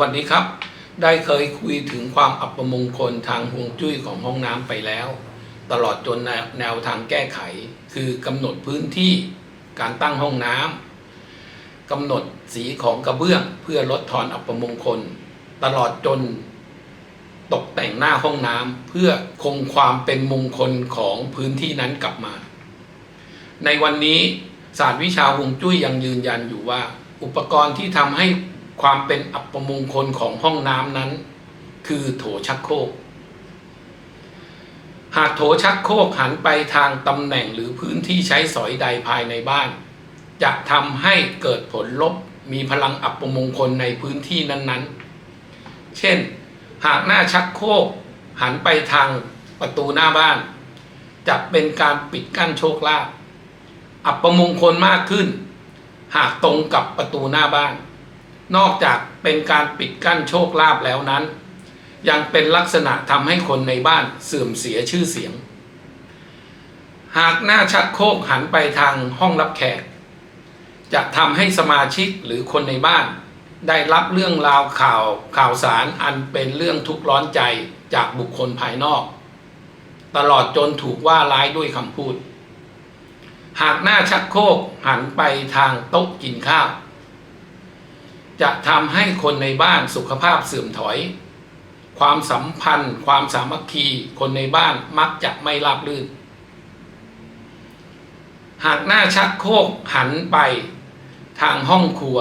วัสดีครับ ได้เคยคุยถึงความอัปมงคลทางห่วงจุ้ยของห้องน้ำไปแล้ว ตลอดจนแนวแนวทางแก้ไข คือกำหนดพื้นที่การตั้งห้องน้ำกำหนดสีของกระเบื้องเพื่อลดทอนอัปมงคล ตลอดจนตกแต่งหน้าห้องน้ำเพื่อคงความเป็นมงคลของพื้นที่นั้นกลับมา ในวันนี้ศาสตร์วิชาฮวงจุ้ยยังยืนยันอยู่ว่า อุปกรณ์ที่ทำให้ ความเป็นอัปมงคลของห้องน้ำนั้น คือโถชักโครกหากโถชักโครกหันไปทางตำแหน่งหรือพื้นที่ใช้สอยใดภายในบ้าน จะทำให้เกิดผลลบมีพลังอัปมงคลในพื้นที่นั้นๆ เช่น หากหน้าชักโครกหันไปทางประตูหน้าบ้าน จะเป็นการปิดกั้นโชคลาภอัปมงคลมากขึ้น หากตรงกับประตูหน้าบ้าน นอกจากเป็นการปิดกั้นโชคลาภแล้วนั้น ยังเป็นลักษณะทำให้คนในบ้านเสื่อมเสียชื่อเสียง หากหน้าชักโคกหันไปทางห้องรับแขก จะทำให้สมาชิกหรือคนในบ้าน ได้รับเรื่องราวข่าวข่าวสารอันเป็นเรื่องทุกข์ร้อนใจจากบุคคลภายนอก ตลอดจนถูกว่าร้ายด้วยคำพูด หากหน้าชักโคกหันไปทางโต๊ะกินข้าว จะทำให้คนในบ้านสุขภาพเสื่อมถอย ความสัมพันธ์ ความสามัคคีคนในบ้านมักจะไม่ราบรื่น หากหน้าชักโคกหันไปทางห้องครัว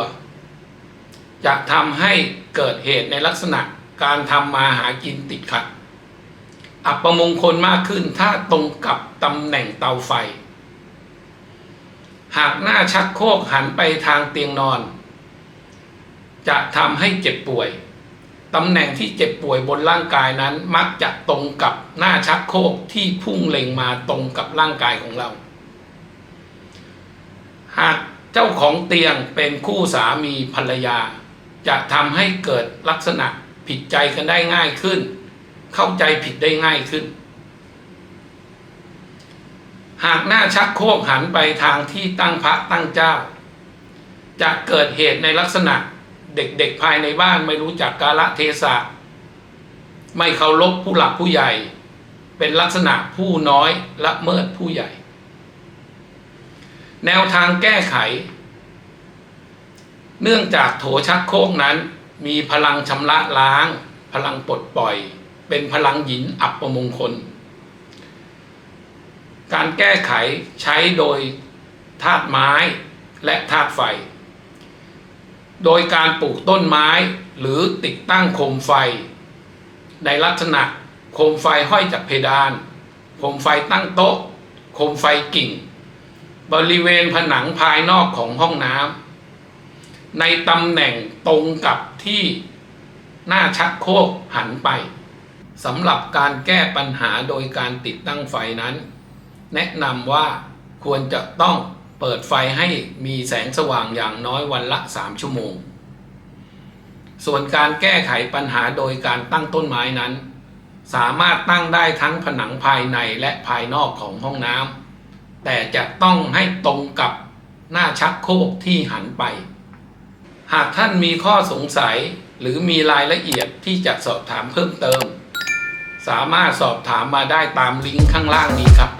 จะทำให้เกิดเหตุในลักษณะการทำมาหากินติดขัด อัปมงคลมากขึ้นถ้าตรงกับตำแหน่งเตาไฟ หากหน้าชักโคกหันไปทางเตียงนอน จะทำให้เจ็บป่วยตำแหน่งที่เจ็บป่วยบนร่างกายนั้น มักจะตรงกับหน้าชักโครกที่พุ่งเล็งมาตรงกับร่างกายของเรา หากเจ้าของเตียงเป็นคู่สามีภรรยา จะทำให้เกิดลักษณะผิดใจกันได้ง่ายขึ้น เข้าใจผิดได้ง่ายขึ้น หากหน้าชักโครกหันไปทางที่ตั้งพระตั้งเจ้า จะเกิดเหตุในลักษณะ เด็กๆภายในบ้านไม่รู้จักกาลเทศะ ไม่เคารพผู้หลักผู้ใหญ่ เป็นลักษณะผู้น้อยละเมิดผู้ใหญ่ แนวทางแก้ไข เนื่องจากโถชักโคกนั้น มีพลังชำระล้าง พลังปลดปล่อย เป็นพลังหินอับประมงคล การแก้ไขใช้โดยธาตุไม้และธาตุไฟ โดยการปลูกต้นไม้หรือติดตั้งโคมไฟ ในลักษณะโคมไฟห้อยจากเพดาน โคมไฟตั้งโต๊ะ โคมไฟกิ่ง บริเวณผนังภายนอกของห้องน้ำในตำแหน่งตรงกับที่หน้าชักโครกหันไปสำหรับการแก้ปัญหาโดยการติดตั้งไฟนั้น แนะนำว่าควรจะต้อง เปิดไฟให้มีแสงสว่างอย่างน้อยวันละ 3 ชั่วโมง ส่วนการแก้ไขปัญหาโดยการตั้งต้นไม้นั้น สามารถตั้งได้ทั้งผนังภายในและภายนอกของห้องน้ำแต่จะต้องให้ตรงกับหน้าชักโครกที่หันไป หากท่านมีข้อสงสัยหรือมีรายละเอียดที่จะสอบถามเพิ่มเติม สามารถสอบถามมาได้ตามลิงก์ข้างล่างนี้ครับ